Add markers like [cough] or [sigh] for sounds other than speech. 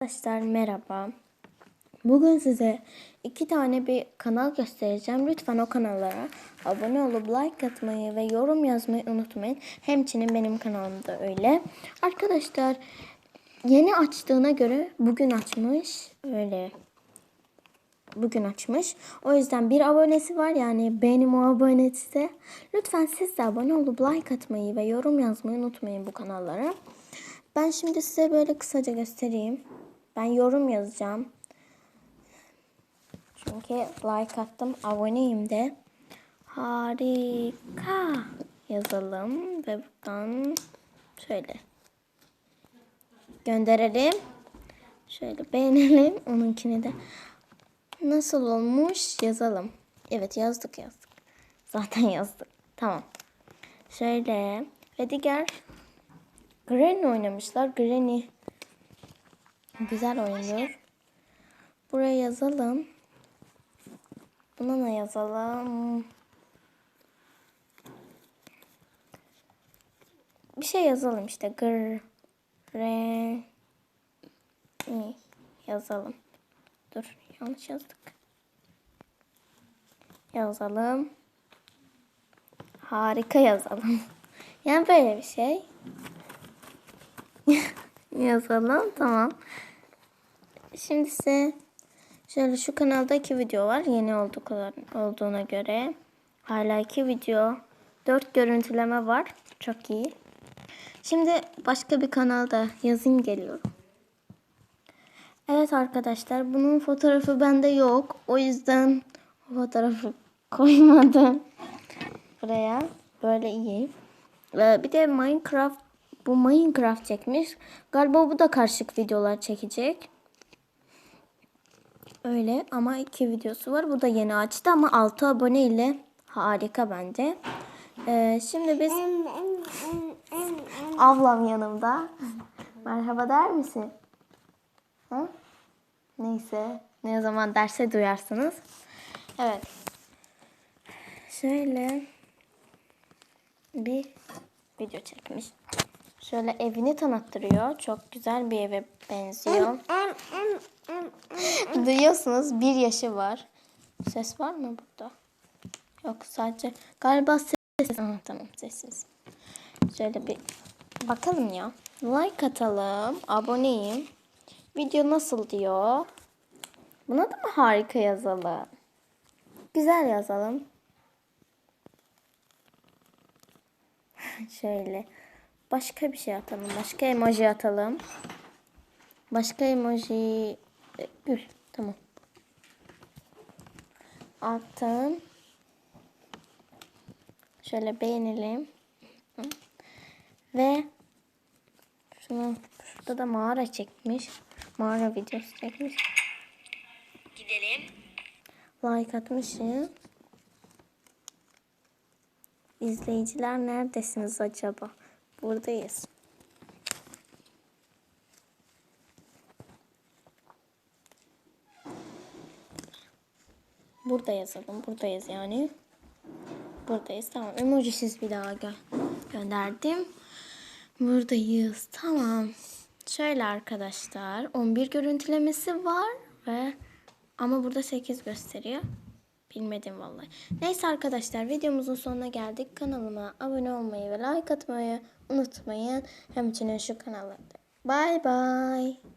Arkadaşlar merhaba. Bugün size iki tane bir kanal göstereceğim. Lütfen o kanallara abone olup like atmayı ve yorum yazmayı unutmayın. Hemçinin benim kanalımda öyle. Arkadaşlar yeni açtığına göre bugün açmış. Öyle bugün açmış. O yüzden bir abonesi var yani benim o abonesi de. Lütfen siz de abone olup like atmayı ve yorum yazmayı unutmayın bu kanallara. Ben şimdi size böyle kısaca göstereyim. Ben yorum yazacağım. Çünkü like attım, aboneyim de. Harika yazalım ve buradan şöyle gönderelim. Şöyle beğenelim onunkini de. Nasıl olmuş yazalım. Evet yazdık yazdık. Zaten yazdık. Tamam. Şöyle ve diğer Granny oynamışlar. Granny güzel oynuyor. Buraya yazalım. Buna ne yazalım? Bir şey yazalım işte. Granny yazalım. Dur yanlış yazdık. Yazalım. Harika yazalım. [laughs] Yani böyle bir şey. Yazalım. Tamam. Şimdi size şöyle şu kanalda iki video var. Yeni oldukları, olduğuna göre. Hala iki video. Dört görüntüleme var. Çok iyi. Şimdi başka bir kanalda yazayım geliyorum. Evet arkadaşlar bunun fotoğrafı bende yok. O yüzden o fotoğrafı [laughs] koymadım. Buraya böyle iyi. Ee, bir de Minecraft bu Minecraft çekmiş. Galiba bu da karışık videolar çekecek. Öyle ama iki videosu var. Bu da yeni açtı ama 6 abone ile harika bence. Ee, şimdi biz ablam yanımda. Merhaba der misin? Ha? Neyse. Ne zaman derse duyarsınız. Evet. Şöyle bir video çekmiş. Şöyle evini tanıttırıyor. Çok güzel bir eve benziyor. Duyuyorsunuz bir yaşı var. Ses var mı burada? Yok sadece galiba ses. Aha, tamam sessiz. Şöyle bir bakalım ya. Like atalım. Aboneyim. Video nasıl diyor? Buna da mı harika yazalım? Güzel yazalım. [laughs] Şöyle. Başka bir şey atalım. Başka emoji atalım. Başka emoji. E, Gül. Tamam. Attım. Şöyle beğenelim. Ve şunu şurada da mağara çekmiş. Mağara videosu çekmiş. Gidelim. Like atmışım. İzleyiciler neredesiniz acaba? Buradayız. Burada yazalım. Buradayız yani. Buradayız. Tamam. Emojisiz bir daha gö gönderdim. Buradayız. Tamam. Şöyle arkadaşlar. 11 görüntülemesi var ve ama burada 8 gösteriyor. Bilmedim vallahi. Neyse arkadaşlar videomuzun sonuna geldik. Kanalıma abone olmayı ve like atmayı unutmayın. Hem için şu kanallarda. Bye bye.